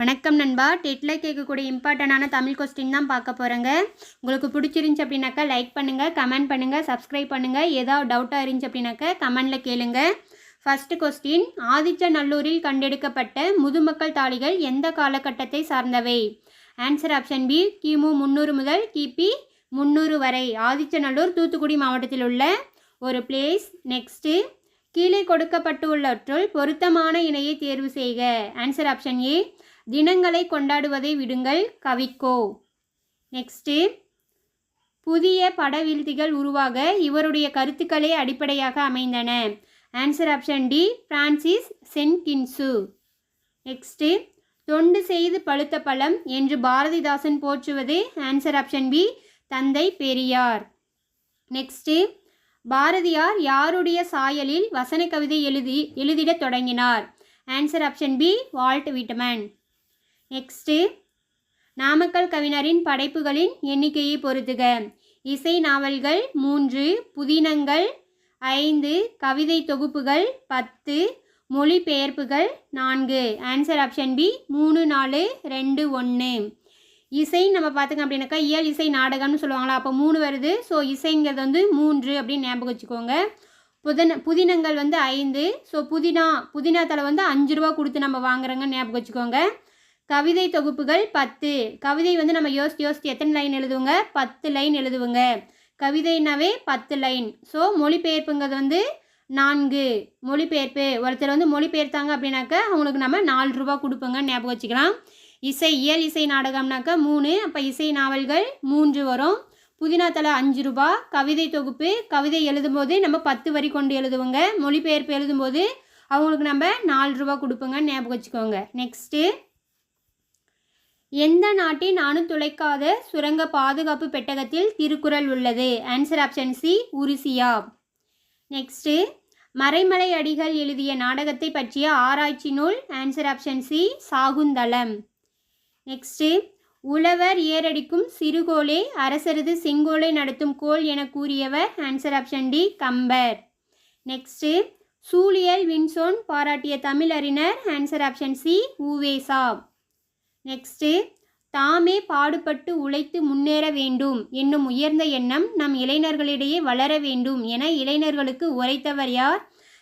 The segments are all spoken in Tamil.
வணக்கம் நண்பா. டெட்டில் கேட்கக்கூடிய இம்பார்ட்டண்டான தமிழ் கொஸ்டின் தான் பார்க்க போகிறேங்க உங்களுக்கு பிடிச்சிருந்துச்சி அப்படின்னாக்கா லைக் பண்ணுங்கள் கமெண்ட் பண்ணுங்கள் சப்ஸ்கிரைப் பண்ணுங்கள் ஏதாவது டவுட்டாக இருந்துச்சு அப்படின்னாக்கா கமெண்டில் கேளுங்க. ஃபஸ்ட்டு கொஸ்டின் ஆதிச்சநல்லூரில் கண்டெடுக்கப்பட்ட முதுமக்கள் தாளிகள் எந்த காலகட்டத்தை சார்ந்தவை? ஆன்சர் ஆப்ஷன் பி கிமு முந்நூறு முதல் கிபி முந்நூறு வரை. ஆதிச்சநல்லூர் தூத்துக்குடி மாவட்டத்தில் உள்ள ஒரு பிளேஸ் நெக்ஸ்ட்டு கீழே கொடுக்கப்பட்டுள்ளவற்றுள் பொருத்தமான இணையை தேர்வு செய்க. ஆன்சர் ஆப்ஷன் ஏ தினங்களை கொண்டாடுவதை விடுங்கள் கவிக்கோ. நெக்ஸ்ட்டு புதிய படவீழ்த்திகள் உருவாக இவருடைய கருத்துக்களே அடிப்படையாக அமைந்தன. Answer option D Francis சென்கின்சு next தொண்டு செய்து பழுத்த பழம் என்று பாரதிதாசன் போற்றுவது. ஆன்சர் ஆப்ஷன் பி தந்தை பெரியார். நெக்ஸ்ட்டு பாரதியார் யாருடைய சாயலில் வசன கவிதை எழுதி எழுதிடத் தொடங்கினார்? Answer option B Walt Whitman next Namakkal கவிஞரின் படைப்புகளின் எண்ணிக்கையை பொறுத்துக. இசை நாவல்கள் மூன்று புதினங்கள் ஐந்து கவிதை தொகுப்புகள் பத்து மொழிபெயர்ப்புகள் நான்கு. ஆன்சர் ஆப்ஷன் பி மூணு நாலு ரெண்டு ஒன்று இசை நம்ம பார்த்துக்க அப்படின்னாக்கா இயல் இசை நாடகம்னு சொல்லுவாங்களா அப்போ மூணு வருது. ஸோ இசைங்கிறது வந்து மூன்று அப்படின்னு ஞாபகம் வச்சுக்கோங்க. புதின புதினங்கள் வந்து ஐந்து. ஸோ புதினா புதினா தலை வந்து அஞ்சு ரூபா கொடுத்து நம்ம வாங்குறோங்கன்னு ஞாபகம் வச்சுக்கோங்க. கவிதை தொகுப்புகள் பத்து. கவிதை வந்து நம்ம யோசித்து யோசித்து எத்தனை லைன் எழுதுவோங்க? பத்து லைன் எழுதுவோங்க. கவிதைனாவே பத்து லைன் ஸோ மொழிபெயர்ப்புங்கிறது வந்து நான்கு. மொழிபெயர்ப்பு. ஒருத்தர் வந்து மொழிபெயர்த்தாங்க அப்படின்னாக்கா அவங்களுக்கு நம்ம நாலு ரூபா கொடுப்போங்க. ஞாபகம் வச்சுக்கலாம். இசை இயல் இசை நாடகம்னாக்கா மூணு. அப்போ இசை நாவல்கள் மூன்று வரும். புதினா தலை அஞ்சு ரூபா. கவிதை தொகுப்பு கவிதை எழுதும்போது நம்ம பத்து வரி கொண்டு எழுதுவோங்க. மொழிபெயர்ப்பு எழுதும்போது அவங்களுக்கு நம்ம நாலு ரூபா கொடுப்போங்க. ஞாபகம் வச்சுக்கோங்க. நெக்ஸ்ட்டு எந்த நாட்டின் அணு துளைக்காத சுரங்க பாதுகாப்பு பெட்டகத்தில் திருக்குறள் உள்ளது? ஆன்சர் ஆப்ஷன் சி உருசியா. நெக்ஸ்ட்டு மறைமலை அடிகள் எழுதிய நாடகத்தை பற்றிய ஆராய்ச்சி நூல். Answer option C Sakuntalam. Next உழவர் ஏரடிக்கும் சிறுகோளே அரசரது செங்கோலை நடத்தும் கோல் என கூறியவர். Answer option D Kambar. Next சூழியல் வின்சோன் பாராட்டிய தமிழறிஞர். Answer option C Uvesa next தாமே பாடுபட்டு உழைத்து முன்னேற வேண்டும் என்னும் உயர்ந்த எண்ணம் நம் இளைஞர்களிடையே வளர வேண்டும் என இளைஞர்களுக்கு உரைத்தவர் யார்?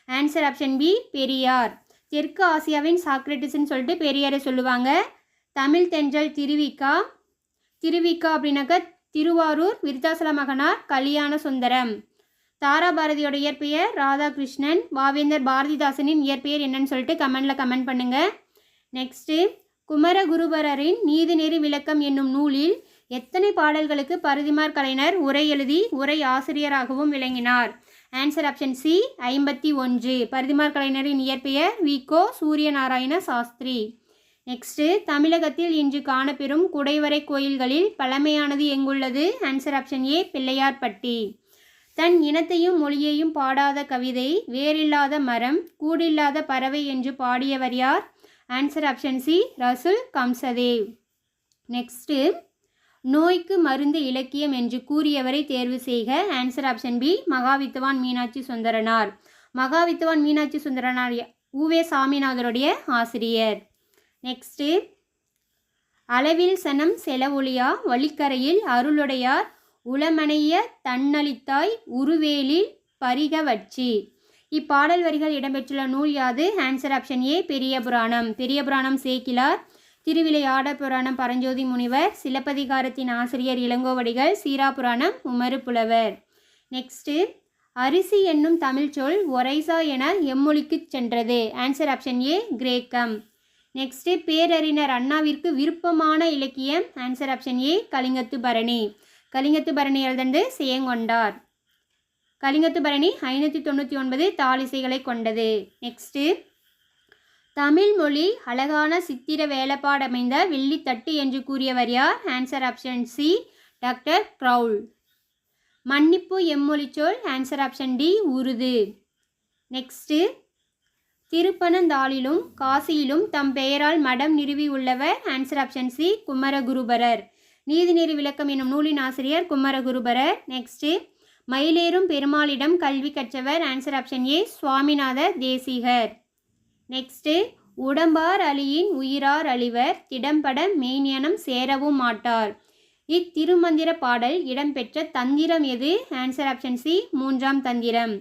Answer option B Periyar. தெற்கு ஆசியாவின் சாக்ரட்டிஸ்ன்னு சொல்லிட்டு பெரியாரை சொல்லுவாங்க. தமிழ் தென்றல் திருவிக்கா. திருவிக்கா அப்படின்னாக்கா திருவாரூர் விருத்தாசல மகனார் கல்யாண சுந்தரம். தாராபாரதியோட இயற்பெயர் ராதாகிருஷ்ணன் பாவேந்தர் பாரதிதாசனின் இயற்பெயர் என்னன்னு சொல்லிட்டு கமெண்டில் கமெண்ட் பண்ணுங்கள் நெக்ஸ்ட்டு குமரகுருபரரின் நீதிநெறி விளக்கம் என்னும் நூலில் எத்தனை பாடல்களுக்கு பரிதிமார் கலைஞர் உரை எழுதி உரை ஆசிரியராகவும் விளங்கினார்? ஆன்சர் ஆப்ஷன் சி ஐம்பத்தி ஒன்று. பரிதிமார் கலைஞரின் இயற்பெயர் விகோ சூரியநாராயண சாஸ்திரி. நெக்ஸ்ட்டு தமிழகத்தில் இன்று காணப்பெறும் குடைவரை கோயில்களில் பழமையானது எங்குள்ளது? Answer option A Pillaiyarpatti. தன் இனத்தையும் மொழியையும் பாடாத கவிதை வேறில்லாத மரம் கூடில்லாத பறவை என்று பாடியவர் யார்? Answer option C Rasul Gamzatov next நோய்க்கு மருந்து இலக்கியம் என்று கூறியவரை தேர்வு செய்க. Answer option B Mahavidwan Meenakshi Sundaranar. Mahavidwan Meenakshi Sundaranar Uve சாமிநாதருடைய ஆசிரியர். நெக்ஸ்ட்டு அளவில் சனம் செலவொழியா வழிக்கரையில் அருளுடையார் உளமனைய தன்னளித்தாய் உருவேலில் பரிகவட்சி இப்பாடல் வரிகள் இடம்பெற்றுள்ள நூல் யாது? ஆன்சர் ஆப்ஷன் ஏ பெரிய புராணம். பெரிய புராணம் சேக்கிலார் திருவிளையாட புராணம் பரஞ்சோதி முனிவர். சிலப்பதிகாரத்தின் ஆசிரியர் இளங்கோவடிகள். சீரா புராணம் உமரு புலவர். நெக்ஸ்ட்டு அரிசி என்னும் தமிழ் சொல் ஒரைசா என எம்மொழிக்கு சென்றது. ஆன்சர் ஆப்ஷன் ஏ கிரேக்கம். நெக்ஸ்ட்டு பேரறிஞர் அண்ணாவிற்கு விருப்பமான இலக்கியம். ஆன்சர் ஆப்ஷன் ஏ கலிங்கத்து பரணி கலிங்கத்து பரணி எழுதந்து சேங்கொண்டார் கலிங்கத்து பரணி ஐநூற்றி தொண்ணூற்றி ஒன்பது தாளிசைகளை கொண்டது. நெக்ஸ்ட்டு தமிழ் மொழி அழகான சித்திர வேலைப்பாடமைந்த வெள்ளித்தட்டு என்று கூறியவர் யார்? Answer option C doctor Graul மன்னிப்பு எம்மொழி சொல் answer option D Urdu. Next திருப்பனந்தாளிலும் காசியிலும் தம் பெயரால் மடம் நிறுவி உள்ளவர் ஆன்சர் ஆப்ஷன் சி குமரகுருபரர். நீதிநெறி விளக்கம் எனும் நூலின் ஆசிரியர் குமரகுருபரர். நெக்ஸ்ட்டு மயிலேறும் பெருமாளிடம் கல்வி கற்றவர் answer option A Swaminatha Desikar. Next உடம்பார் அழியின் உயிரார் அழிவர் திடம்பட மெய்ஞானம் சேரவும் மாட்டார். இத்திருமந்திர பாடல் இடம்பெற்ற தந்திரம் எது? ஆன்சர் ஆப்ஷன் சி மூன்றாம் தந்திரம்.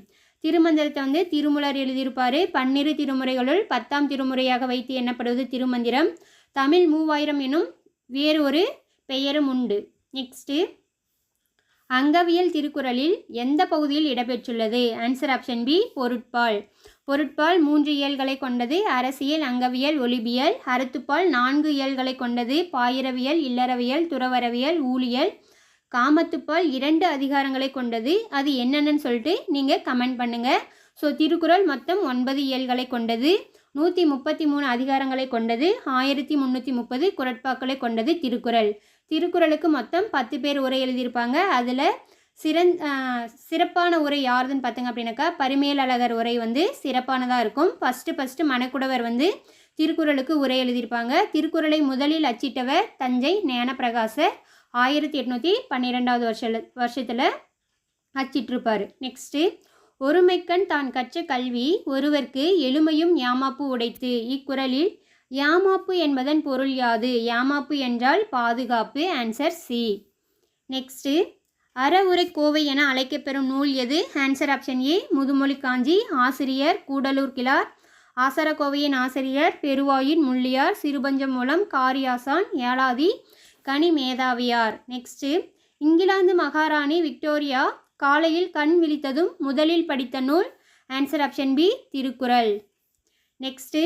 திருமந்திரத்தை வந்து திருமுலர் எழுதியிருப்பார். பன்னிரு திருமுறைகளுள் பத்தாம் திருமுறையாக வைத்து எண்ணப்படுவது திருமந்திரம். தமிழ் மூவாயிரம் எனும் வேறு ஒரு பெயரும் உண்டு. நெக்ஸ்ட்டு அங்கவியல் திருக்குறளில் எந்த பகுதியில் இடம்பெற்றுள்ளது? ஆன்சர் ஆப்ஷன் பி பொருட்பால். பொருட்பால் மூன்று இயல்களை கொண்டது அரசியல் அங்கவியல் ஒலிபியல். அறத்துப்பால் நான்கு இயல்களை கொண்டது பாயிரவியல் இல்லறவியல் துறவரவியல் ஊழியல். காமத்துப்பால் இரண்டு அதிகாரங்களை கொண்டது. அது என்னென்னு சொல்லிட்டு நீங்கள் கமெண்ட் பண்ணுங்கள் ஸோ திருக்குறள் மொத்தம் ஒன்பது இயல்களை கொண்டது. நூற்றி முப்பத்தி மூணு அதிகாரங்களை கொண்டது. ஆயிரத்தி முந்நூற்றி முப்பது குரட்பாக்களை கொண்டது திருக்குறள். திருக்குறளுக்கு மொத்தம் பத்து பேர் உரை எழுதியிருப்பாங்க. அதில் சிறந் சிறப்பான உரை யாருதுன்னு பார்த்தீங்க அப்படின்னாக்கா பரிமேலழகர் உரை வந்து சிறப்பானதாக இருக்கும். ஃபஸ்ட்டு ஃபஸ்ட்டு மணக்குடவர் வந்து திருக்குறளுக்கு உரை எழுதியிருப்பாங்க. திருக்குறளை முதலில் அச்சிட்டவர் தஞ்சை ஞானப்பிரகாசர். ஆயிரத்தி எட்நூற்றி பன்னிரெண்டாவது வருஷ வருஷத்தில் அச்சிட்டிருப்பார். நெக்ஸ்ட்டு ஒருமைக்கண் தான் கற்ற கல்வி ஒருவருக்கு எளிமையும் ஞாமாப்பு உடைத்து இக்குறளில் யாமாப்பு என்பதன் பொருள் யாது? யாமாப்பு என்றால் பாதுகாப்பு. ஆன்சர் சி நெக்ஸ்ட்டு அறவுரை கோவை என அழைக்கப்பெறும் நூல் எது? ஆன்சர் ஆப்ஷன் ஏ முதுமொழி காஞ்சி ஆசிரியர் கூடலூர் கிளார் ஆசரக்கோவையின் ஆசிரியர் பெருவாயின் முள்ளியார் சிறுபஞ்சம் மூலம் காரியாசான் ஏலாதி கனி மேதாவியார். நெக்ஸ்ட்டு இங்கிலாந்து மகாராணி விக்டோரியா காலையில் கண் விழித்ததும் முதலில் படித்த நூல். Answer option B Thirukkural. Next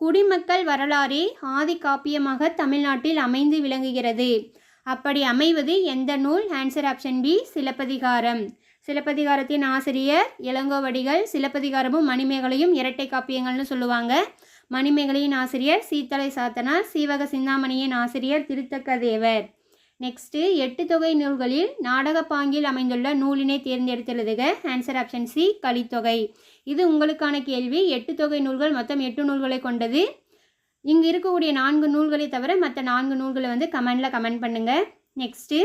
குடிமக்கள் வரலாறே ஆதி காப்பியமாக தமிழ்நாட்டில் அமைந்து விளங்குகிறது. அப்படி அமைவது எந்த நூல்? Answer option B Silappathikaram. சிலப்பதிகாரத்தின் ஆசிரியர் இளங்கோவடிகள் சிலப்பதிகாரமும் மணிமேகலையும் இரட்டை காப்பியங்கள்னு சொல்லுவாங்க. மணிமேகலையின் ஆசிரியர் சீத்தலை சாத்தனார் சீவக சிந்தாமணியின் ஆசிரியர் திருத்தக்க தேவர் நெக்ஸ்ட்டு எட்டு தொகை நூல்களில் நாடக பாங்கில் அமைந்துள்ள நூலினை தேர்ந்தெடுத்தெழுதுக ஆன்சர் ஆப்ஷன் சி கலித்தொகை. இது உங்களுக்கான கேள்வி. எட்டு தொகை நூல்கள் மொத்தம் எட்டு நூல்களை கொண்டது. இங்கே இருக்கக்கூடிய நான்கு நூல்களை தவிர மற்ற நான்கு நூல்களை வந்து கமெண்டில் கமெண்ட் பண்ணுங்கள் நெக்ஸ்ட்டு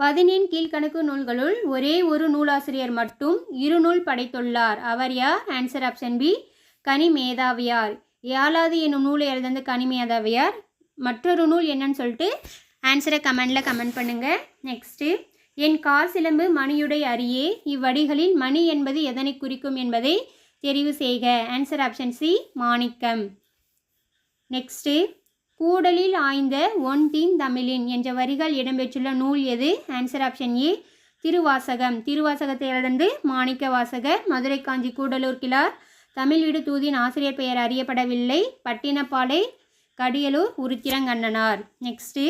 பதினேன் கீழ்கணக்கு நூல்களுள் ஒரே ஒரு நூலாசிரியர் மட்டும் இரு நூல் படைத்துள்ளார். அவர் யார்? ஆன்சர் ஆப்ஷன் பி கனி மேதாவியார். ஏழாவது என்னும் நூலை எழுதந்த கனி மேதாவியார். மற்றொரு நூல் என்னன்னு சொல்லிட்டு ஆன்சரை கமெண்டில் கமெண்ட் பண்ணுங்கள் நெக்ஸ்ட்டு என் கார் சிலம்பு மணியுடை அரியே இவ்வடிகளில் மணி என்பது எதனை குறிக்கும் என்பதை தெரிவு செய்க. Answer option C Manickam. Next கூடலில் ஆய்ந்த ஒன் தீன் தமிழின் என்ற வரிகள் இடம்பெற்றுள்ள நூல் எது? Answer option A Thiruvasagam. திருவாசகத்தை எழுதந்து மாணிக்க வாசகர் மதுரை காஞ்சி கூடலூர் கிளார் தமிழ் வீடு தூதின் ஆசிரியர் பெயர் அறியப்படவில்லை பட்டினப்பாலை கடியலூர் உருத்திரங்கண்ணனார். நெக்ஸ்ட்டு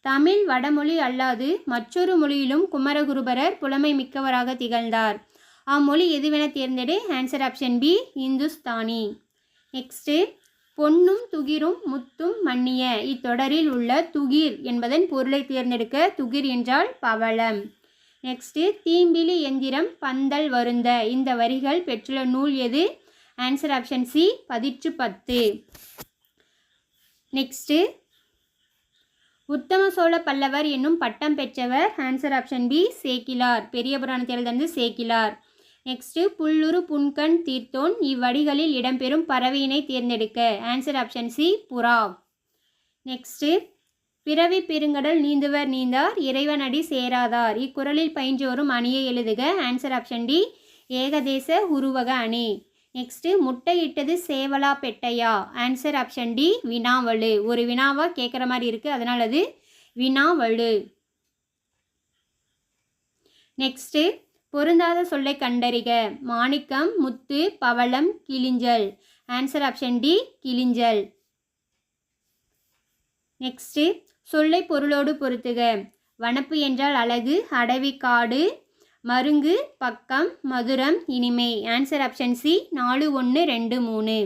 தமிழ் வடமொழி அல்லாது மற்றொரு மொழியிலும் குமரகுருபரர் புலமை மிக்கவராக திகழ்ந்தார். அம்மொழி எதுவென தேர்ந்தெடு? Answer option B Hindustani. Next பொன்னும் துகிரும் முத்தும் மன்னிய. இத்தொடரில் உள்ள துகிர் என்பதன் பொருளை தேர்ந்தெடுக்க துகிர் என்றால் பவளம். நெக்ஸ்ட்டு தீம்பிலி எந்திரம் பந்தல் வருந்த. இந்த வரிகள் பெற்றுள்ள நூல் எது? ஆன்சர் ஆப்ஷன் சி பதிற்று பத்து. நெக்ஸ்ட்டு உத்தம சோழ பல்லவர் என்னும் பட்டம் பெற்றவர் ஆன்சர் ஆப்ஷன் பி சேக்கிலார். பெரிய புராணத்திலிருந்து சேக்கிலார். நெக்ஸ்ட்டு புல்லுரு புன்கண் தீர்த்தோன் இவ்வடிகளில் இடம்பெறும் பறவையினை தேர்ந்தெடுக்க. ஆன்சர் ஆப்ஷன் சி புறா. நெக்ஸ்ட்டு பிறவி பெருங்கடல் நீந்துவர் நீந்தார் இறைவனடி சேராதார். இக்குறளில் பயின்று வரும் அணியை எழுதுக. ஆன்சர் ஆப்ஷன் டி ஏகதேச உருவக அணி. நெக்ஸ்ட்டு முட்டையிட்டது சேவலா பெட்டையா? ஆன்சர் ஆப்ஷன் டி வினாவலு. ஒரு வினாவாக கேட்குற மாதிரி இருக்குது அதனால் அது வினாவலு. நெக்ஸ்ட்டு பொருந்தாத சொல்லை கண்டறிக. மாணிக்கம் முத்து பவளம் கிளிஞ்சல் ஆன்சர் ஆப்ஷன் டி கிளிஞ்சல் நெக்ஸ்ட்டு சொல்லை பொருளோடு பொருத்துக. வனப்பு என்றால் அழகு அடவி காடு மருங்கு பக்கம் மதுரம் இனிமை. ஆன்சர் ஆப்ஷன் சி நாலு ஒன்று ரெண்டு மூணு.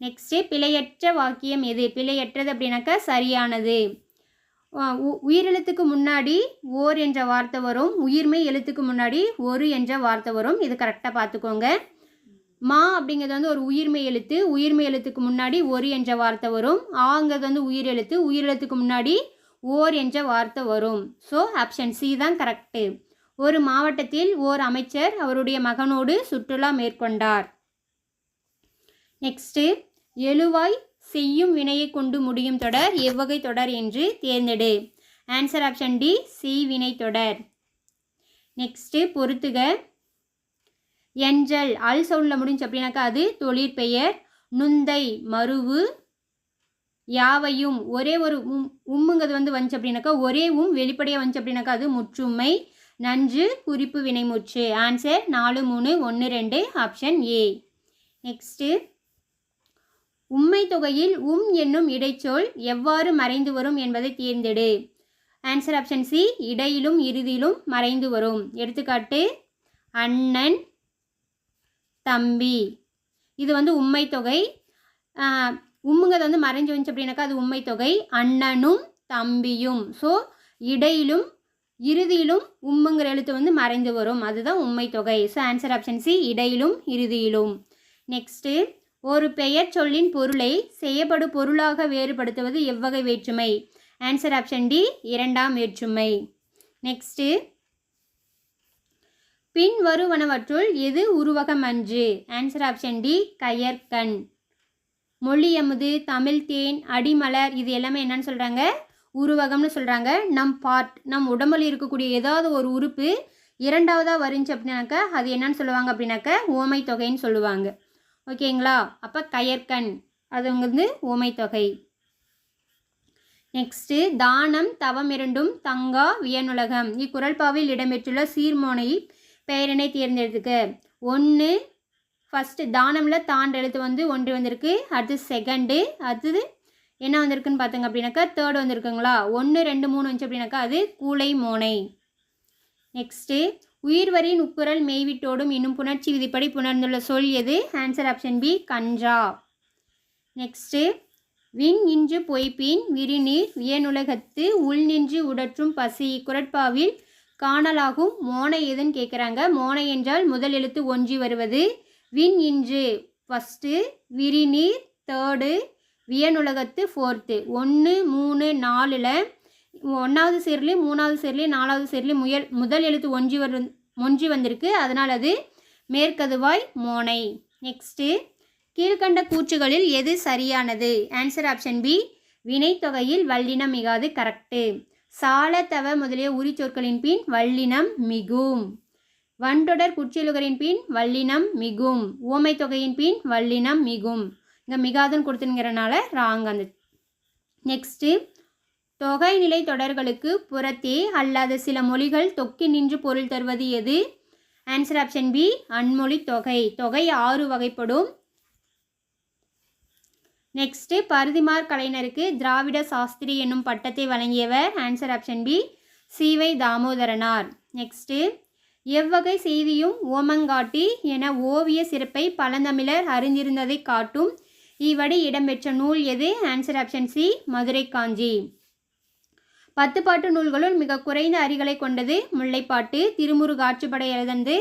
நெக்ஸ்ட்டு பிழையற்ற வாக்கியம் எது? பிழையற்றது அப்படின்னாக்கா சரியானது. உயிரெழுத்துக்கு முன்னாடி ஓர் என்ற வார்த்தை வரும். உயிர்மை எழுத்துக்கு முன்னாடி ஒரு என்ற வார்த்தை வரும். இது கரெக்டாக பார்த்துக்கோங்க. மா அப்படிங்கிறது வந்து ஒரு உயிர்மை எழுத்து. உயிர்மை எழுத்துக்கு முன்னாடி ஒரு என்ற வார்த்தை வரும். ஆங்கிறது வந்து உயிர் எழுத்து. உயிரெழுத்துக்கு முன்னாடி ஓர் என்ற வார்த்தை வரும். ஸோ ஆப்ஷன் சி தான் கரெக்டு ஒரு மாவட்டத்தில் ஓர் அமைச்சர் அவருடைய மகனோடு சுற்றுலா மேற்கொண்டார். நெக்ஸ்ட்டு எழுவாய் செய்யும் வினையை கொண்டு முடியும் தொடர் எவ்வகை தொடர் என்று தேர்ந்தெடு. ஆன்சர் ஆப்ஷன் டி செய்வினை தொடர். நெக்ஸ்ட்டு பொறுத்துக. எஞ்சல் அல் சவுண்டில் முடிஞ்சு அப்படின்னாக்கா அது தொழிற்பெயர் நுந்தை மருவு. யாவையும் ஒரே ஒரு உம் உம்முங்கிறது வந்து வந்துச்சு அப்படின்னாக்கா ஒரே உம் வெளிப்படையாக வந்துச்சு அப்படின்னாக்கா அது முற்றுமை. நன்று குறிப்பு வினைமுற்று ஆன்சர் நாலு மூணு ஒன்று ரெண்டு ஆப்ஷன் ஏ நெக்ஸ்ட்டு உண்மை தொகையில் உம் என்னும் இடைச்சொல் எவ்வாறு மறைந்து வரும் என்பதை தேர்ந்தெடு. ஆன்சர் ஆப்ஷன் சி இடையிலும் இறுதியிலும் மறைந்து வரும். எடுத்துக்காட்டு அண்ணன் தம்பி. இது வந்து உண்மை தொகை. உம்முங்கிறது வந்து மறைஞ்சு வந்துச்சு அப்படின்னாக்கா அது உண்மை தொகை. அண்ணனும் தம்பியும். ஸோ இடையிலும் இறுதியிலும் உம்முங்கிற எழுத்து வந்து மறைந்து வரும். அதுதான் உண்மை தொகை. ஸோ ஆன்சர் ஆப்ஷன் சி இடையிலும் இறுதியிலும். நெக்ஸ்ட்டு ஒரு பெயர் சொல்லின் பொருளை செய்யப்படு பொருளாக வேறுபடுத்துவது எவ்வகை வேற்றுமை? ஆன்சர் ஆப்ஷன் டி இரண்டாம் வேற்றுமை. நெக்ஸ்ட்டு பின் வருவனவற்றுள் எது உருவகம் அன்று ஆன்சர் ஆப்ஷன் டி கயற்கண் மொழியமுது தமிழ் தேன் அடிமலர் இது எல்லாமே என்னன்னு சொல்கிறாங்க உருவகம்னு சொல்கிறாங்க நம் பார்ட் நம் உடம்பில் இருக்கக்கூடிய ஏதாவது ஒரு உறுப்பு இரண்டாவதாக வருந்துச்சு அப்படின்னாக்கா அது என்னன்னு சொல்லுவாங்க அப்படின்னாக்க ஓமை தொகைன்னு சொல்லுவாங்க. ஓகேங்களா? அப்போ கயற்கண் அது வந்து ஓமை தொகை. நெக்ஸ்ட்டு தானம் தவம் இரண்டும் தங்கா வியனுலகம். இக்குரல்பாவில் இடம்பெற்றுள்ள சீர்மோனை பெயரினை தேர்ந்தெடுத்துக்க. ஒன்று ஃபஸ்ட்டு தானமில் தாண்ட எழுத்து வந்து ஒன்று வந்திருக்கு. அடுத்து செகண்டு அடுத்தது என்ன வந்திருக்குன்னு பார்த்தங்க அப்படின்னாக்கா தேர்ட் வந்திருக்குங்களா? ஒன்று ரெண்டு மூணு வந்துச்சு அப்படின்னாக்கா அது கூளை மோனை. நெக்ஸ்ட்டு உயிர்வரின் உக்குரல் மெய்விட்டோடும் இன்னும் புணர்ச்சி விதிப்படி புணர்ந்துள்ள சொல் எது? ஆன்சர் ஆப்ஷன் பி கஞ்சா. நெக்ஸ்ட்டு விண் இன்று பொய்ப்பின் விரிநீர் வியனுலகத்து உள் நின்று உடற்றும் பசி குரட்பாவில் காணலாகும் மோனை எதுன்னு கேட்குறாங்க மோனை என்றால் முதல் எழுத்து ஒன்றி வருவது. விண் இன்று ஃபஸ்ட்டு விரிநீர் தேர்டு வியனுலகத்து ஃபோர்த்து. ஒன்று மூணு நாலில் ஒன்றாவது சேர்லேயும் மூணாவது சேர்லேயும் நாலாவது சேர்லேயும் முயல் முதல் எழுத்து ஒன்றி வரு ஒன்றி வந்திருக்கு. அதனால் அது மேற்கதுவாய் மோனை. நெக்ஸ்ட்டு கீழ்கண்ட கூற்றுகளில் எது சரியானது? ஆன்சர் ஆப்ஷன் பி வினைத்தொகையில் வல்லினம் மிகாது கரெக்டு சால தவ முதலிய உரிச்சொற்களின் பின் வல்லினம் மிகும். வண்டொடர் குற்றியலுகரின் பின் வல்லினம் மிகும். ஓமை தொகையின் பின் வல்லினம் மிகும். இங்கே மிகாதுன்னு கொடுத்துங்கிறனால ராங் அந்த நெக்ஸ்ட்டு தொகைநிலை தொடர்களுக்கு புறத்தே அல்லாத சில மொழிகள் தொக்கி நின்று பொருள் தருவது எது? ஆன்சர் ஆப்ஷன் பி அன்மொழி தொகை. தொகை ஆறு வகைப்படும். நெக்ஸ்ட்டு பருதிமார் கலைஞருக்கு திராவிட சாஸ்திரி என்னும் பட்டத்தை வழங்கியவர். ஆன்சர் ஆப்ஷன் பி சீவை தாமோதரனார். நெக்ஸ்ட்டு எவ்வகை செய்தியும் ஓமங்காட்டி என ஓவிய சிறப்பை பழந்தமிழர் அறிந்திருந்ததை காட்டும். இவ்வடி இடம்பெற்ற நூல் எது? Answer option C Madurai Kanchi பத்து பாட்டு நூல்களுள் மிக குறைந்த அரிகளை கொண்டது முல்லைப்பாட்டு திருமுருகாற்றுப்படை எழுதந்து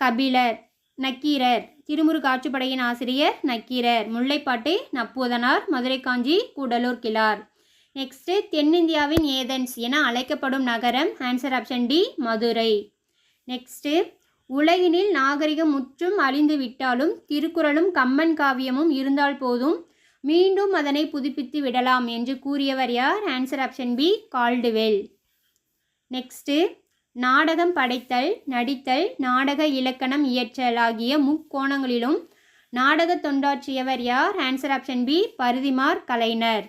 கபிலர் நக்கீரர். திருமுருகாற்றுப்படையின் ஆசிரியர் நக்கீரர். முல்லைப்பாட்டு நப்பூதனார் மதுரை காஞ்சி கூடலூர் கிளார் நெக்ஸ்ட்டு தென்னிந்தியாவின் ஏதன்ஸ் என அழைக்கப்படும் நகரம் answer option D Madurai. Next உலகினில் நாகரிகம் முற்றும் அழிந்து விட்டாலும் திருக்குறளும் கம்மன் காவியமும் இருந்தால் போதும். மீண்டும் அதனை புதுப்பித்து விடலாம் என்று கூறியவர் யார்? Answer option B Caldwell next நாடகம் படைத்தல் நடித்தல் நாடக இலக்கணம் இயற்றல் ஆகிய முக்கோணங்களிலும் நாடக தொண்டாற்றியவர் யார்? Answer option B Parithimar Kalaignar.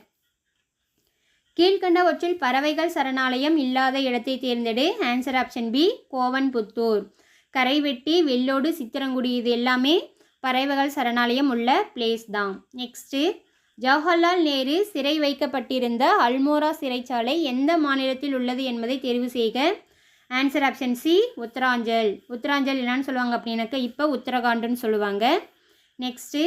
கீழ்கண்டவற்றில் பறவைகள் சரணாலயம் இல்லாத இடத்தை தேர்ந்தெடு. Answer option B Kovanputhur. Karaivetti Vellode Chitrangudi இது எல்லாமே பறவைகள் சரணாலயம் உள்ள பிளேஸ் தான். நெக்ஸ்ட்டு ஜவஹர்லால் நேரு சிறை வைக்கப்பட்டிருந்த அல்மோரா சிறைச்சாலை எந்த மாநிலத்தில் உள்ளது என்பதை தெரிவு செய்க. Answer option C Uttaranchal. Uttaranchal என்னன்னு சொல்லுவாங்க அப்படின்னாக்க இப்போ உத்தரகாண்டுன்னு சொல்லுவாங்க. நெக்ஸ்ட்டு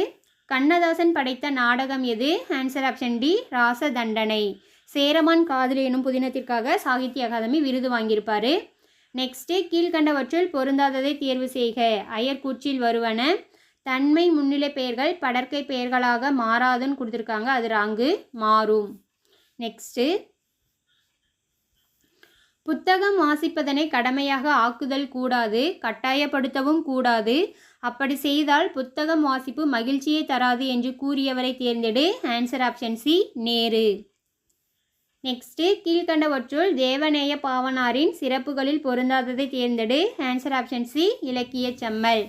கண்ணதாசன் படைத்த நாடகம் எது? ஆன்சர் ஆப்ஷன் டி ராச தண்டனை சேரமான் காதலி எனும் புதினத்திற்காக சாகித்ய அகாதமி விருது வாங்கியிருப்பார். நெக்ஸ்ட்டு கீழ்கண்டவற்றுள் பொருந்தாததை தேர்வு செய்க. அயர்கூற்றில் வருவன தன்மை முன்னிலை பெயர்கள் படற்கை பெயர்களாக மாறாதுன்னு கொடுத்துருக்காங்க. அது ராங்கு மாறும். நெக்ஸ்ட்டு புத்தகம் வாசிப்பதனை கடமையாக ஆக்குதல் கூடாது கட்டாயப்படுத்தவும் கூடாது. அப்படி செய்தால் புத்தகம் வாசிப்பு மகிழ்ச்சியை தராது என்று கூறியவரை தேர்ந்தெடு. Answer option C Nehru. Next கீழ்கண்டவற்றுள் தேவநேய பாவனாரின் சிறப்புகளில் பொருந்தாததை தேர்ந்தெடு. ஆன்சர் ஆப்ஷன் சி இலக்கிய செம்மல்.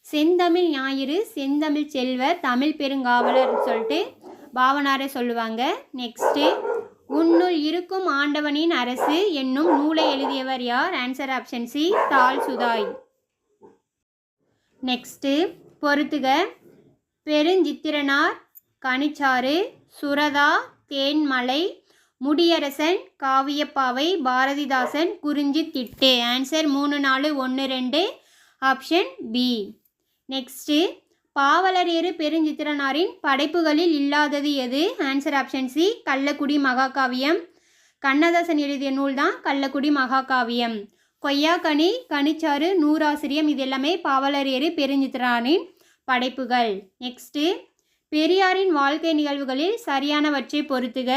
செந்தமிழ் ஞாயிறு செந்தமிழ் செல்வர் தமிழ் பெருங்காவலர் சொல்லிட்டு பாவனாரை சொல்லுவாங்க. நெக்ஸ்ட்டு உன்னுள் இருக்கும் ஆண்டவனின் அரசு என்னும் நூலை எழுதியவர் யார்? ஆன்சர் ஆப்ஷன் சி தால் சுதாய். நெக்ஸ்ட்டு பொறுத்துக. பெருஞ்சித்திரனார் கனிச்சாறு சுரதா தேன்மலை முடியரசன் காவியப்பாவை பாரதிதாசன் குறிஞ்சி திட்டு. ஆன்சர் மூணு நாலு ஒன்று ரெண்டு. ஆப்ஷன் பி நெக்ஸ்ட்டு பாவலரேறு பெருஞ்சித்திரனாரின் படைப்புகளில் இல்லாதது எது? Answer option C Kallakudi Mahakaviyam. Kannadasan எழுதிய நூல் தான் கள்ளக்குடி மகாகாவியம். கொய்யாக்கனி கனிச்சாறு நூறாசிரியம் இது எல்லாமே பாவலரேறு பெருஞ்சித்திரனாரின் படைப்புகள். நெக்ஸ்ட்டு பெரியாரின் வாழ்க்கை நிகழ்வுகளில் சரியானவற்றை பொறுத்துக.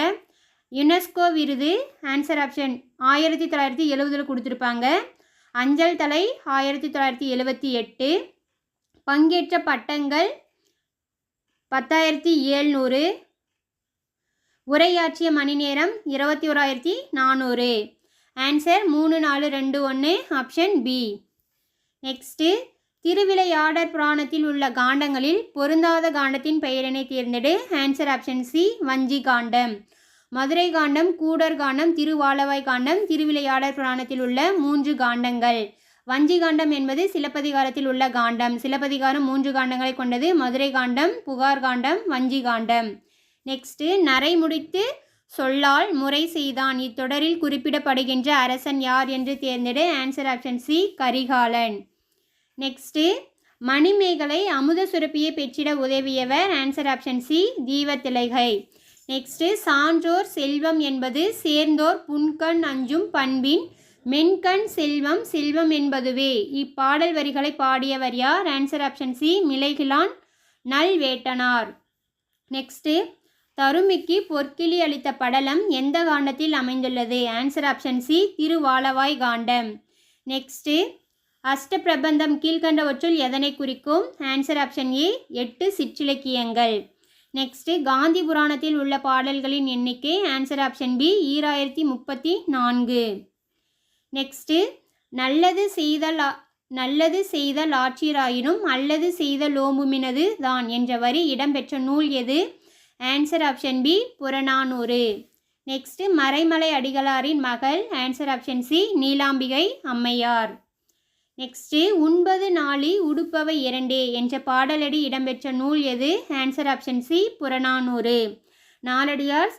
யுனெஸ்கோ விருது ஆன்சர் ஆப்ஷன் ஆயிரத்தி தொள்ளாயிரத்தி எழுவதில் கொடுத்துருப்பாங்க. அஞ்சல் தலை ஆயிரத்தி தொள்ளாயிரத்தி எழுபத்தி எட்டு. பங்கேற்ற பட்டங்கள் பத்தாயிரத்தி ஏழ்நூறு. உரையாற்றிய மணி நேரம் இருபத்தி ஓராயிரத்தி நானூறு. ஆன்சர் மூணு நாலு ரெண்டு ஒன்று ஆப்ஷன் பி நெக்ஸ்ட்டு திருவிளையாடற் புராணத்தில் உள்ள காண்டங்களில் பொருந்தாத காண்டத்தின் பெயரினை தேர்ந்தெடு. ஆன்சர் ஆப்ஷன் சி வஞ்சி காண்டம் மதுரை காண்டம் கூடர் காண்டம் திருவாலவாய் காண்டம் திருவிளையாடற் புராணத்தில் உள்ள மூன்று காண்டங்கள். வஞ்சி காண்டம் என்பது சிலப்பதிகாரத்தில் உள்ள காண்டம். சிலப்பதிகாரம் மூன்று காண்டங்களை கொண்டது மதுரை காண்டம் புகார் காண்டம் வஞ்சி காண்டம் நெக்ஸ்ட்டு நரை முடித்து சொல்லால் முறை செய்தான். இத்தொடரில் குறிப்பிடப்படுகின்ற அரசன் யார் என்று தேர்ந்தெடு answer option C Karikalan. Next Manimekalai அமுத சுரப்பியை பெற்றிட உதவியவர். Answer option C Deevathilagai. Next சான்றோர் செல்வம் என்பது சேர்ந்தோர் புன்கண் அஞ்சும் பண்பின் மென்கண் செல்வம் செல்வம் என்பதுவே. இப்பாடல் வரிகளை பாடியவர் யார்? ஆன்சர் ஆப்ஷன் சி மிளைகிலான் நல் வேட்டனார் நெக்ஸ்ட்டு தருமிக்கு பொற்கிளி அளித்த படலம் எந்த காண்டத்தில் அமைந்துள்ளது? ஆன்சர் ஆப்ஷன் சி திருவாலவாய் காண்டம். நெக்ஸ்ட்டு அஷ்டபிரபந்தம் கீழ்கண்டவற்றுள் எதனை குறிக்கும்? ஆன்சர் ஆப்ஷன் ஏ எட்டு சிற்றிலக்கியங்கள். நெக்ஸ்ட்டு காந்தி புராணத்தில் உள்ள பாடல்களின் எண்ணிக்கை ஆன்சர் ஆப்ஷன் பி ஈராயிரத்தி முப்பத்தி நான்கு. நெக்ஸ்ட்டு நல்லது செய்தல் நல்லது செய்தல் லாட்சியராயினும் அல்லது செய்த லோம்புமினது தான் என்ற வரி இடம்பெற்ற நூல் எது? Answer option B Purananuru. Next Maraimalai அடிகளாரின் மகள் ஆன்சர் ஆப்ஷன் சி நீலாம்பிகை அம்மையார். நெக்ஸ்ட்டு உண்பது நாளி உடுப்பவை இரண்டே என்ற பாடலடி இடம்பெற்ற நூல் எது? Answer option C Purananuru. Naladiyar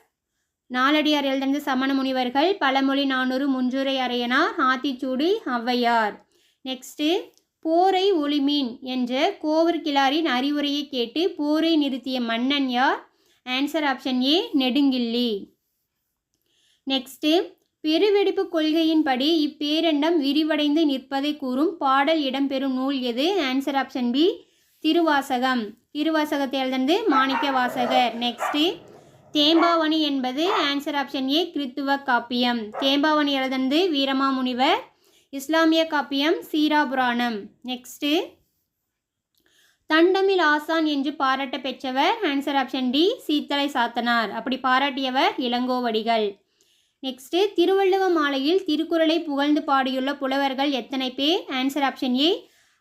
Naladiyar எழுதந்த சமண முனிவர்கள் பழமொழி நானூறு முஞ்சுரை அறையனார் ஆத்திச்சூடி ஔவையார். நெக்ஸ்ட்டு போரை ஒளிமீன் என்ற கோவர் கிளாரின் அறிவுரையை கேட்டு போரை நிறுத்திய மன்னன் யார்? Answer option A Nedunkilli next பெருவெடிப்பு கொள்கையின்படி இப்பேரண்டம் விரிவடைந்து நிற்பதை கூறும் பாடல் இடம்பெறும் நூல் எது? Answer option B Thiruvasagam. திருவாசகத்தை எழுந்தது மாணிக்க வாசகர். நெக்ஸ்ட்டு தேம்பாவணி என்பது ஆன்சர் ஆப்ஷன் ஏ கிறித்துவ காப்பியம். தேம்பாவணி எழுதுனது வீரமாமுனிவர். இஸ்லாமிய காப்பியம் சீரா புராணம் நெக்ஸ்ட்டு தண்டமில் ஆசான் என்று பாராட்ட பெற்றவர். Answer option D Seethalai Sathanar. அப்படி பாராட்டியவர் இளங்கோவடிகள். நெக்ஸ்ட்டு திருவள்ளுவ மாலையில் திருக்குறளை புகழ்ந்து பாடியுள்ள புலவர்கள் எத்தனை பேர்? ஆன்சர் ஆப்ஷன் ஏ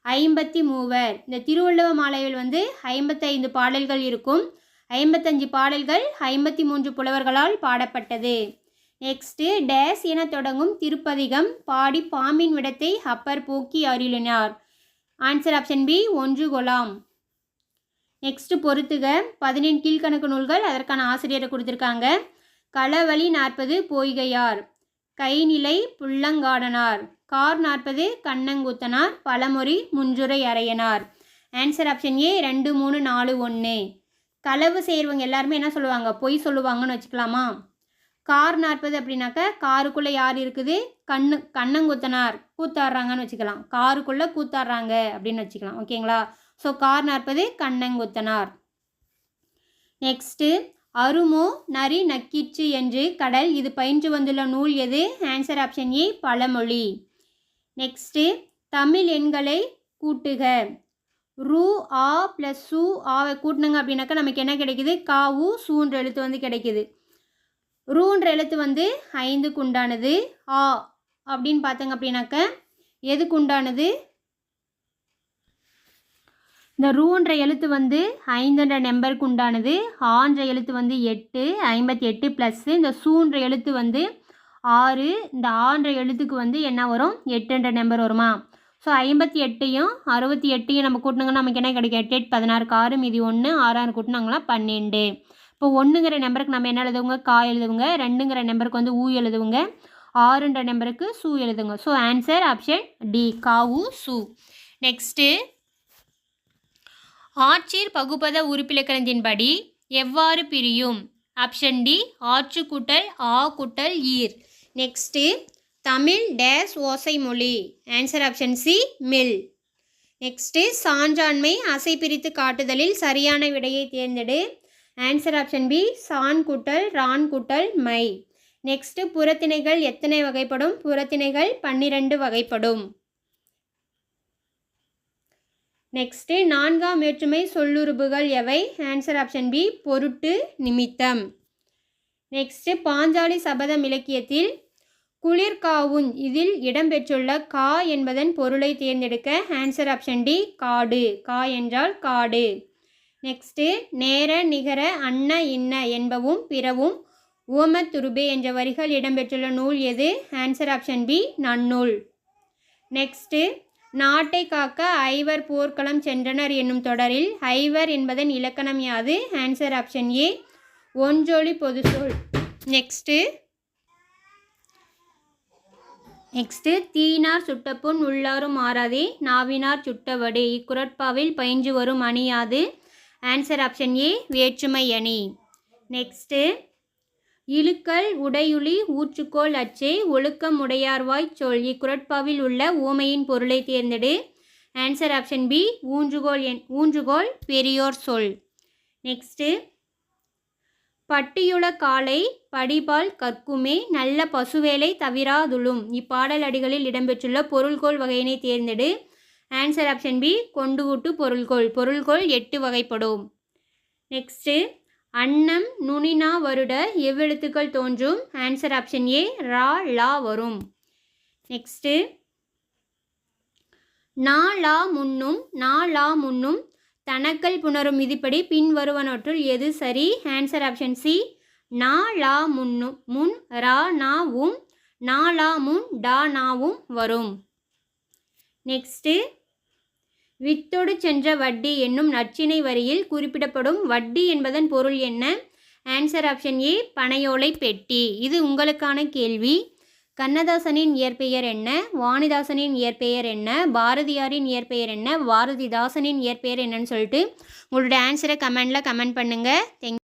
ஐம்பத்தி மூவர் இந்த திருவள்ளுவ மாலையில் வந்து ஐம்பத்தைந்து பாடல்கள் இருக்கும். ஐம்பத்தஞ்சு பாடல்கள் ஐம்பத்தி மூன்று புலவர்களால் பாடப்பட்டது. நெக்ஸ்ட்டு டேஸ் என தொடங்கும் திருப்பதிகம் பாடி பாம்பின் விடத்தை அப்பர் போக்கி அருளினார். ஆன்சர் ஆப்ஷன் பி ஒன்று கொலாம். நெக்ஸ்ட்டு பொறுத்துக. பதினெண் கீழ்க்கணக்கு நூல்கள் அதற்கான ஆசிரியரை கொடுத்துருக்காங்க. களவழி நாற்பது பொய்கையார். கைநிலை புள்ளங்காடனார். கார் நாற்பது கண்ணங்குத்தனார். பலமொழி முஞ்சுரை அறையனார். ஆன்சர் ஆப்ஷன் ஏ ரெண்டு மூணு நாலு ஒன்று களவு செய்கிறவங்க எல்லாருமே என்ன சொல்லுவாங்க? பொய் சொல்லுவாங்கன்னு வச்சுக்கலாமா? கார் நாற்பது அப்படின்னாக்க காருக்குள்ளே யார் இருக்குது? கண்ணு கண்ணங்குத்தனார். கூத்தாடுறாங்கன்னு வச்சுக்கலாம். காருக்குள்ளே கூத்தாடுறாங்க அப்படின்னு வச்சுக்கலாம். ஓகேங்களா? ஸோ கார் நாற்பது கண்ணங்குத்தனார். நெக்ஸ்ட்டு அருமோ நரி நக்கிச்சு என்று கடல் இது பயின்று வந்துள்ள நூல் எது? ஆன்சர் ஆப்ஷன் ஏ பழமொழி. நெக்ஸ்ட்டு தமிழ் எண்களை கூட்டுக. ரூ ஆ ப்ளஸ் சு ஆவை கூட்டினங்க அப்படின்னாக்கா நமக்கு என்ன கிடைக்குது? காவு சூன்ற எழுத்து வந்து கிடைக்குது. ரூன்ற எழுத்து வந்து ஐந்துக்கு உண்டானது. ஆ அப்படின்னு பார்த்தங்க அப்படின்னாக்க எதுக்கு உண்டானது? இந்த ரூன்ற எழுத்து வந்து ஐந்துன்ற நம்பருக்கு உண்டானது ஆன்ற எழுத்து வந்து எட்டு ஐம்பத்தி எட்டு ப்ளஸ்ஸு இந்த சூன்ற எழுத்து வந்து ஆறு இந்த ஆன்ற எழுத்துக்கு வந்து என்ன வரும்? எட்டுன்ற நம்பர் வருமா? ஸோ ஐம்பத்தி எட்டையும் அறுபத்தி எட்டையும் நம்ம கூட்டினாங்கன்னா நமக்கு என்ன கிடைக்கும்? எட்டு எட்டு பதினாறுக்கு ஆறு மீதி ஒன்று ஆறாறு கூட்டினாங்களா? பன்னெண்டு. இப்போ ஒன்றுங்கிற நம்பருக்கு நம்ம என்ன எழுதுவோங்க? கா எழுதுவோங்க. ரெண்டுங்கிற நம்பருக்கு வந்து ஊ எழுதுவோங்க. ஆறுன்ற நம்பருக்கு சூ எழுதுங்க. ஸோ ஆன்சர் ஆப்ஷன் டி காவு சூ. நெக்ஸ்ட்டு ஆட்சீர் பகுபத உறுப்பிலக்கணத்தின்படி எவ்வாறு பிரியும்? ஆப்ஷன் டி ஆற்று கூட்டல் ஆ கூட்டல் ஈர். நெக்ஸ்ட்டு தமிழ் டேஸ் ஓசை மொழி. Answer option C mill. Next சான்றாண்மை அசை பிரித்து காட்டுதலில் சரியான விடையை தேர்ந்தெடு. ஆன்சர் ஆப்ஷன் பி சான் கூட்டல் ரான் கூட்டல் மை. நெக்ஸ்ட்டு புறத்திணைகள் எத்தனை வகைப்படும்? புறத்திணைகள் பன்னிரண்டு வகைப்படும். நெக்ஸ்ட்டு நான்காம் வேற்றுமை சொல்லுறுப்புகள் எவை? ஆன்சர் ஆப்ஷன் பி பொருட்டு நிமித்தம். நெக்ஸ்ட்டு பாஞ்சாலி சபதம் இலக்கியத்தில் குளிர்காவுன் இதில் இடம்பெற்றுள்ள கா என்பதன் பொருளை தேர்ந்தெடுக்க ஆன்சர் ஆப்ஷன் டி காடு. கா என்றால் காடு. நெக்ஸ்ட்டு நேர நிகர அன்ன இன்ன என்பவும் பிறவும் ஓமத்துருபே என்ற வரிகள் இடம்பெற்றுள்ள நூல் எது? Answer option B Nannul. Next நாட்டை காக்க ஐவர் போர்க்களம் சென்றனர் என்னும் தொடரில் ஐவர் என்பதன் இலக்கணம் யாது? ஆன்சர் ஆப்ஷன் ஏ ஒன்றொழி பொது சொல் நெக்ஸ்ட்டு நெக்ஸ்ட்டு தீனார் சுட்டப்புண் உள்ளாரும் ஆறாதே. நாவினார் சுட்டவடு. இக்குரட்பாவில் பயின்று வரும் அணியாது ஆன்சர் ஆப்ஷன் ஏ வேற்றுமை அணி. நெக்ஸ்ட்டு இழுக்கல் உடையுளி ஊற்றுக்கோள் அச்சே ஒழுக்கம் உடையார்வாய் சொல். இக்குரட்பாவில் உள்ள ஊமையின் பொருளை தேர்ந்தெடு. ஆன்சர் ஆப்ஷன் பி ஊன்றுகோல் என் ஊன்றுகோல் பெரியோர் சொல். நெக்ஸ்ட்டு பட்டியுள காலை படிபால் கற்குமே நல்ல பசுவேலை தவிராதுளும். இப்பாடல் அடிகளில் இடம்பெற்றுள்ள பொருள்கோள் வகையினை தேர்ந்தெடு. ஆன்சர் ஆப்ஷன் பி கொண்டுகூட்டு பொருள்கோள். பொருள்கோள் எட்டு வகைப்படும். நெக்ஸ்ட்டு அன்னம் நுனினா வருட எவ்வெழுத்துக்கள் தோன்றும்? ஆன்சர் ஆப்ஷன் ஏ ரா லா வரும். நெக்ஸ்ட்டு நா லா முன்னும் நா லா முன்னும் தனக்கல் புணரும் விதிப்படி பின்வருவனவற்றுள் எது சரி? ஆன்சர் ஆப்ஷன் சி நா லா முன்னும் முன் ரா நா உம் நா லா முன் டா நாவும் வரும். நெக்ஸ்ட்டு வித்தொடு சென்ற வட்டி என்னும் நச்சினை வரியில் குறிப்பிடப்படும் வட்டி என்பதன் பொருள் என்ன? ஆன்சர் ஆப்ஷன் ஏ பனையோலை பெட்டி. இது உங்களுக்கான கேள்வி. கண்ணதாசனின் இயற்பெயர் என்ன? வாணிதாசனின் இயற்பெயர் என்ன? பாரதியாரின் இயற்பெயர் என்ன? பாரதிதாசனின் இயற்பெயர் என்னன்னு சொல்லிட்டு உங்களோட ஆன்சரை கமெண்டில் கமெண்ட் பண்ணுங்கள் தேங்க்